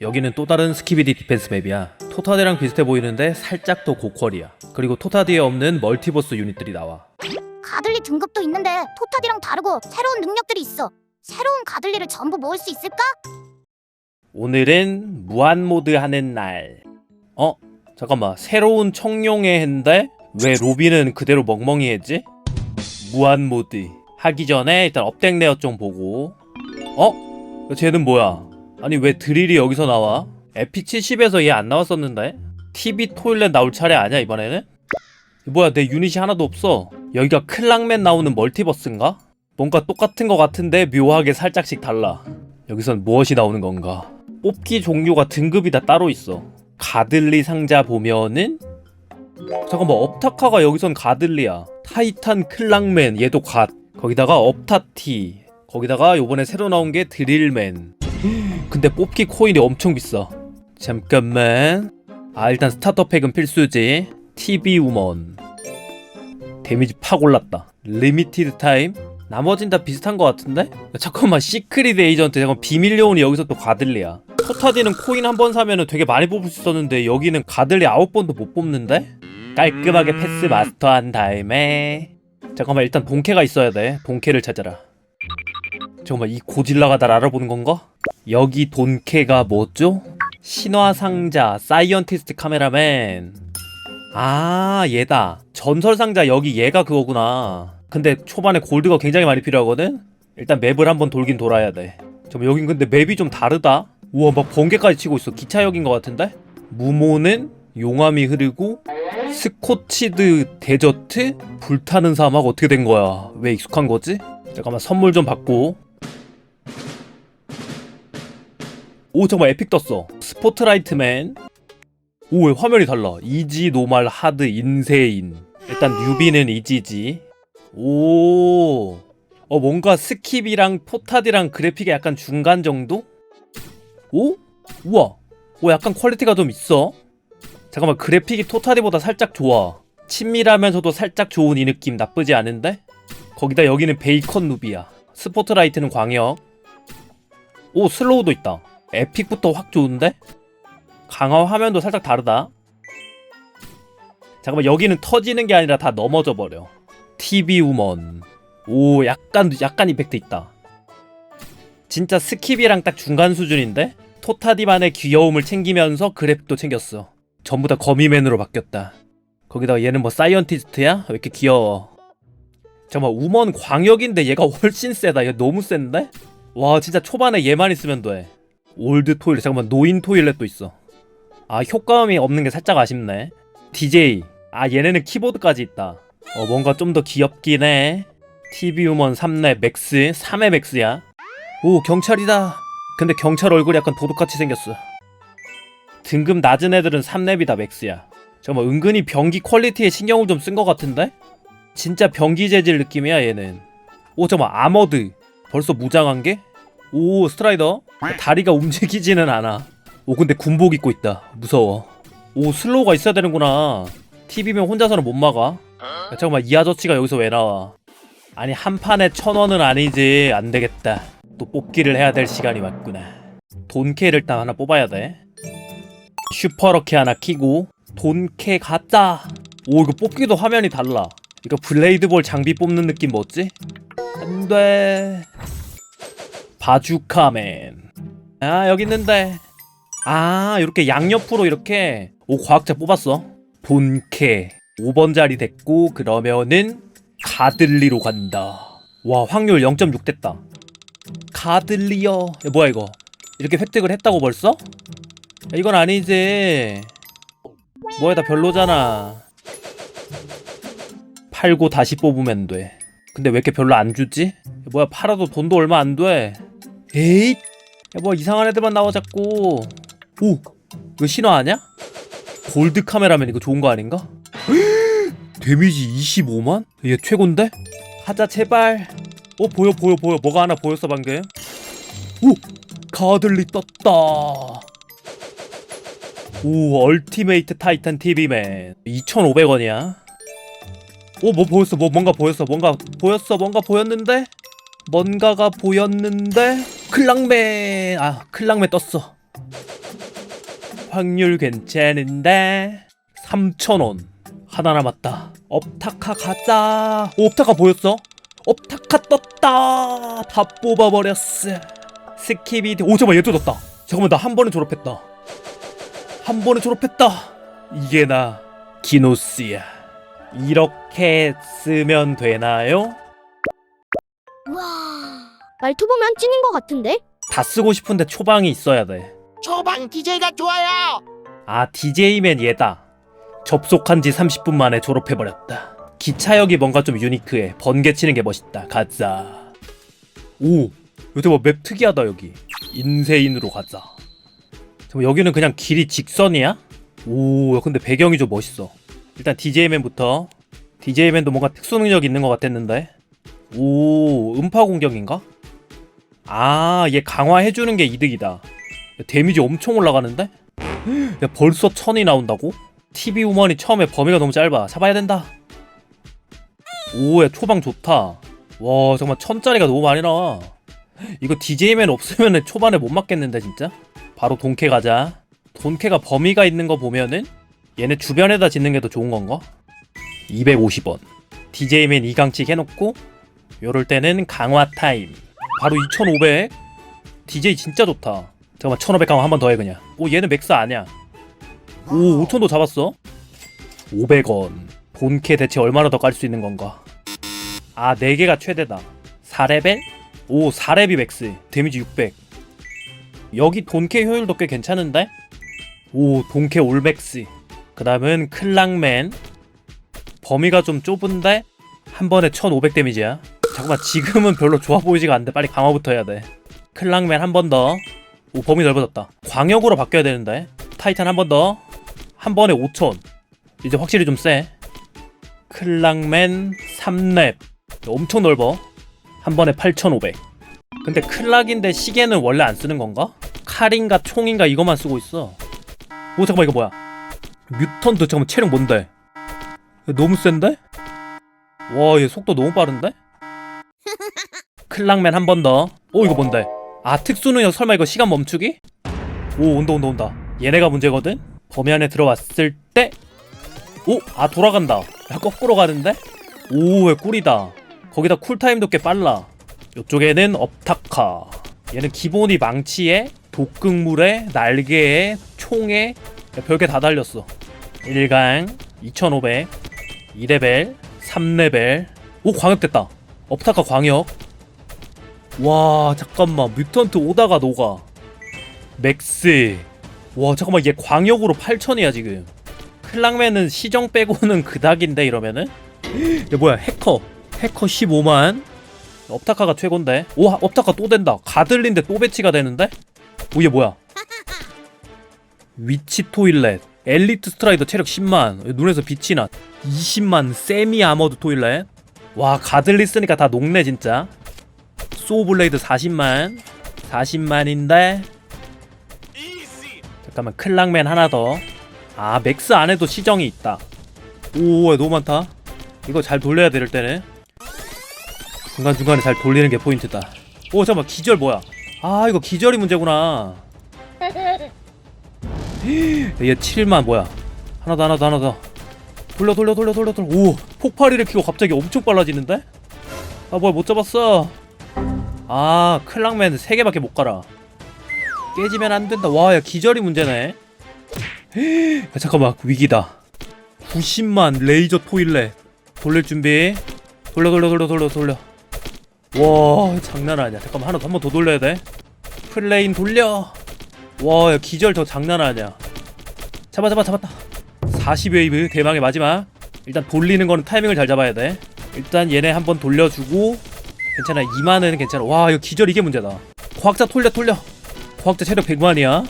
여기는 또 다른 스키비디 디펜스 맵이야. 토타디랑 비슷해 보이는데 살짝 더 고퀄이야. 그리고 토타디에 없는 멀티버스 유닛들이 나와. 가들리 등급도 있는데 토타디랑 다르고 새로운 능력들이 있어. 새로운 가들리를 전부 모을 수 있을까? 오늘은 무한 모드 하는 날. 어? 잠깐만. 새로운 청룡의 해인데 왜 로비는 그대로 멍멍이 했지? 무한 모드 하기 전에 일단 업데이트 레어 좀 보고. 어? 쟤는 뭐야? 아니 왜 드릴이 여기서 나와? 에픽 70에서 얘 안 나왔었는데? TV 토일렛 나올 차례 아니야 이번에는? 뭐야 내 유닛이 하나도 없어. 여기가 클랑맨 나오는 멀티버스인가? 뭔가 똑같은 것 같은데 묘하게 살짝씩 달라. 여기선 무엇이 나오는 건가? 뽑기 종류가 등급이 다 따로 있어. 가들리 상자 보면은 잠깐만 업타카가 여기선 가들리야. 타이탄 클랑맨 얘도 갓. 거기다가 업타티. 거기다가 요번에 새로 나온 게 드릴맨. 근데 뽑기 코인이 엄청 비싸. 잠깐만. 아 일단 스타터 팩은 필수지. TV 우먼. 데미지 팍 올랐다. 리미티드 타임. 나머진 다 비슷한 것 같은데? 야, 잠깐만 시크릿 에이전트 잠깐 비밀 요원이 여기서 또 가들리야 토타디는 코인 한 번 사면은 되게 많이 뽑을 수 있었는데 여기는 가들리 아홉 번도 못 뽑는데? 깔끔하게 패스 마스터한 다음에 잠깐만 일단 본캐가 있어야 돼 본캐를 찾아라 잠깐만 이 고질라가 날 알아보는 건가? 여기 돈캐가 뭐죠? 신화상자 사이언티스트 카메라맨. 아 얘다. 전설상자 여기 얘가 그거구나. 근데 초반에 골드가 굉장히 많이 필요하거든? 일단 맵을 한번 돌긴 돌아야 돼. 잠깐 여긴 근데 맵이 좀 다르다? 우와 막 번개까지 치고 있어. 기차역인 것 같은데? 무모는 용암이 흐르고 스코치드 데저트? 불타는 사막? 어떻게 된 거야? 왜 익숙한 거지? 잠깐만 선물 좀 받고 오 잠깐만 에픽 떴어. 스포트라이트맨. 오왜 화면이 달라. 이지 노말 하드 인세인. 일단 뉴비는 이지지. 오. 어, 뭔가 스킵이랑 포타드랑 그래픽이 약간 중간 정도? 오? 우와. 오 약간 퀄리티가 좀 있어. 잠깐만 그래픽이 토타디보다 살짝 좋아. 친밀하면서도 살짝 좋은 이 느낌 나쁘지 않은데? 거기다 여기는 베이컨 누비야. 스포트라이트는 광역. 오 슬로우도 있다 에픽부터 확 좋은데? 강화 화면도 살짝 다르다. 잠깐만 여기는 터지는 게 아니라 다 넘어져 버려. TV 우먼. 오 약간 약간 이펙트 있다. 진짜 스킵이랑 딱 중간 수준인데? 토타디만의 귀여움을 챙기면서 그래픽도 챙겼어. 전부 다 거미맨으로 바뀌었다. 거기다가 얘는 뭐 사이언티스트야? 왜 이렇게 귀여워? 잠깐만 우먼 광역인데 얘가 훨씬 세다. 얘 너무 센데? 와 진짜 초반에 얘만 있으면 돼 올드 토일렛 잠깐만 노인 토일렛도 있어. 아 효과음이 없는 게 살짝 아쉽네. DJ 아 얘네는 키보드까지 있다. 어 뭔가 좀 더 귀엽긴 해. TV 우먼 3렙 맥스? 3회 맥스야? 오 경찰이다. 근데 경찰 얼굴이 약간 도둑같이 생겼어. 등급 낮은 애들은 3렙이다 맥스야. 잠깐만 은근히 병기 퀄리티에 신경을 좀 쓴 것 같은데? 진짜 병기 재질 느낌이야 얘는. 오 잠깐만 아머드. 벌써 무장한 게? 오 스트라이더. 다리가 움직이지는 않아. 오 근데 군복 입고 있다. 무서워. 오 슬로우가 있어야 되는구나. TV면 혼자서는 못 막아. 야, 잠깐만 이 아저씨가 여기서 왜 나와? 아니 한 판에 천 원은 아니지. 안 되겠다. 또 뽑기를 해야 될 시간이 왔구나. 돈캐를 일단 하나 뽑아야 돼. 슈퍼러키 하나 키고 돈캐 가짜. 오 이거 뽑기도 화면이 달라. 이거 블레이드볼 장비 뽑는 느낌 뭐지? 안돼 바주카맨 아 여기 있는데. 아 이렇게 양옆으로 이렇게 오 과학자 뽑았어. 본캐. 5번 자리 됐고 그러면은 가들리로 간다. 와 확률 0.6 됐다. 가들리요 야, 뭐야 이거? 이렇게 획득을 했다고 벌써? 야, 이건 아니지. 뭐야 다 별로잖아. 팔고 다시 뽑으면 돼. 근데 왜 이렇게 별로 안 주지? 야, 뭐야 팔아도 돈도 얼마 안 돼 에잇? 야뭐 이상한 애들만 나와 자꾸. 오 이거 신화 아냐? 골드 카메라면 이거 좋은 거 아닌가? 데미지 25만? 얘 최곤데? 하자 제발. 어 보여 보여 보여. 뭐가 하나 보였어 방금? 오 가들리 떴다. 오 얼티메이트 타이탄 TV맨. 2,500원이야. 오 뭐 보였어? 뭐 뭔가 보였어? 뭔가 보였어? 뭔가 보였는데 뭔가가 보였는데? 클랑맨 아 클랑맨 떴어. 확률 괜찮은데? 3,000원. 하나 남았다. 업타카 가자. 오, 업타카 보였어? 업타카 떴다. 다 뽑아버렸어. 스키비디 오 잠깐만 얘 뜯었다. 잠깐만 나 한 번에 졸업했다. 한 번에 졸업했다. 이게 나 기노스야. 이렇게 쓰면 되나요? 와. 말투 보면 찐인 것 같은데? 다 쓰고 싶은데 초방이 있어야 돼 초방 DJ가 좋아요. 아, DJ맨 얘다. 접속한 지 30분 만에 졸업해버렸다. 기차역이 뭔가 좀 유니크해. 번개 치는 게 멋있다. 가자. 오, 여기 뭐맵 특이하다, 여기. 인세인으로 가자. 잠깐만, 여기는 그냥 길이 직선이야? 오, 야, 근데 배경이 좀 멋있어. 일단 DJ맨부터. DJ맨도 뭔가 특수 능력이 있는 것 같았는데. 오, 음파 공격인가? 아, 얘 강화해주는 게 이득이다. 야, 데미지 엄청 올라가는데? 야 벌써 천이 나온다고? TV 우먼이 처음에 범위가 너무 짧아 잡아야 된다 오야 초방 좋다 와 정말 천짜리가 너무 많이 나와 이거 DJ맨 없으면 초반에 못 맞겠는데 진짜 바로 돈캐 가자 돈캐가 범위가 있는 거 보면은 얘네 주변에다 짓는 게 더 좋은 건가? 250원 DJ맨 2강씩 해놓고 요럴 때는 강화 타임. 바로 2500 DJ 진짜 좋다. 잠깐만 1500 강화 한 번 더 해 그냥. 오 얘는 맥스 아니야. 오 5천도 잡았어? 500원. 본캐 대체 얼마나 더 깔 수 있는 건가? 아 4개가 최대다. 4레벨? 오 4렙이 맥스. 데미지 600 여기 돈캐 효율도 꽤 괜찮은데? 오 돈캐 올맥스. 그 다음은 클랑맨. 범위가 좀 좁은데? 한 번에 1500 데미지야 잠깐만 지금은 별로 좋아 보이지가 않는데 빨리 강화부터 해야 돼 클랑맨 한 번 더. 오 범위 넓어졌다. 광역으로 바뀌어야 되는데. 타이탄 한 번 더. 한 번에 5천. 이제 확실히 좀 세. 클랑맨 3렙. 엄청 넓어. 한 번에 8,500. 근데 클락인데 시계는 원래 안 쓰는 건가? 칼인가 총인가 이것만 쓰고 있어. 오 잠깐만 이거 뭐야? 뮤턴트 잠깐만 체력 뭔데? 너무 센데? 와 얘 속도 너무 빠른데? 클랑맨 한 번 더. 오 이거 뭔데? 아 특수능력 설마 이거 시간 멈추기? 오 온다 온다 온다. 얘네가 문제거든. 범위 안에 들어왔을 때, 오 아 돌아간다. 야 거꾸로 가는데? 오왜 꿀이다. 거기다 쿨타임도 꽤 빨라. 이쪽에는 업타카. 얘는 기본이 망치에 독극물에 날개에 총에 야, 별게 다 달렸어. 1강 2500 2레벨 3레벨 오 광역됐다. 업타카 광역 와 잠깐만. 뮤턴트 오다가 녹아. 맥스. 와 잠깐만. 얘 광역으로 8천이야 지금. 클랑맨은 시정 빼고는 그닥인데 이러면은? 얘 뭐야. 해커. 해커 15만. 업타카가 최곤데. 오 업타카 또 된다. 가들린데 또 배치가 되는데? 오얘 뭐야? 위치 토일렛. 엘리트 스트라이더 체력 10만. 눈에서 빛이 나. 20만 세미 아머드 토일렛. 와 가들리 쓰니까 다 녹네 진짜 소블레이드 40만. 40만인데. 잠깐만 클랑맨 하나 더아 맥스 안에도 시정이 있다. 오 너무 많다. 이거 잘 돌려야 될 때는 중간중간에 잘 돌리는 게 포인트다. 오 잠깐만 기절 뭐야? 아 이거 기절이 문제구나. 얘 7만 뭐야? 하나 더 하나 더 하나 더. 돌려 돌려 돌려 돌려 돌려. 오 폭발이를 키고 갑자기 엄청 빨라지는데? 아 뭐야 못 잡았어 아 클랑맨. 3개밖에 못 가라. 깨지면 안 된다. 와 야 기절이 문제네. 야, 잠깐만. 위기다. 90만 레이저 토일렛 돌릴 준비. 돌려 돌려 돌려 돌려 돌려. 와 장난 아니야. 잠깐만 하나 한번 더 돌려야 돼. 플레인 돌려. 와 야, 기절 저 장난 아니야. 잡아 잡아 잡았다. 40웨이브 대망의 마지막. 일단 돌리는 거는 타이밍을 잘 잡아야 돼. 일단 얘네 한번 돌려주고 괜찮아. 2만은 괜찮아. 와 이거 기절 이게 문제다. 과학자 돌려 돌려. 과학자 체력 100만이야.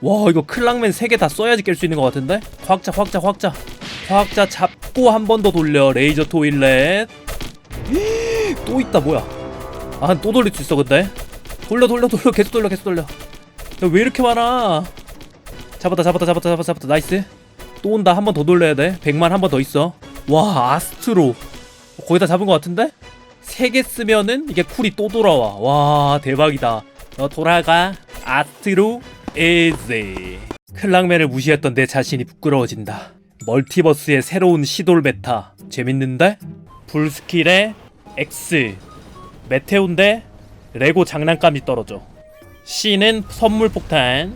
와 이거 클랑맨 3개 다 써야지 깰 수 있는 것 같은데? 과학자 과학자 과학자. 과학자 잡고 한 번 더 돌려. 레이저 토일렛 또 있다 뭐야. 아 또 돌릴 수 있어 근데? 돌려 돌려 돌려. 계속 돌려 계속 돌려. 야 왜 이렇게 많아? 잡았다 잡았다 잡았다 잡았다 잡았다. 나이스. 또 온다. 한 번 더 돌려야 돼. 100만 한 번 더 있어. 와 아스트로. 거의 다 잡은 것 같은데? 세 개 쓰면은 이게 쿨이 또 돌아와. 와 대박이다. 너 돌아가. 아스트로 에제 클랑맨을 무시했던 내 자신이 부끄러워진다. 멀티버스의 새로운 시돌 베타. 재밌는데? 불스킬에 X. 메테오인데? 레고 장난감이 떨어져. C는 선물 폭탄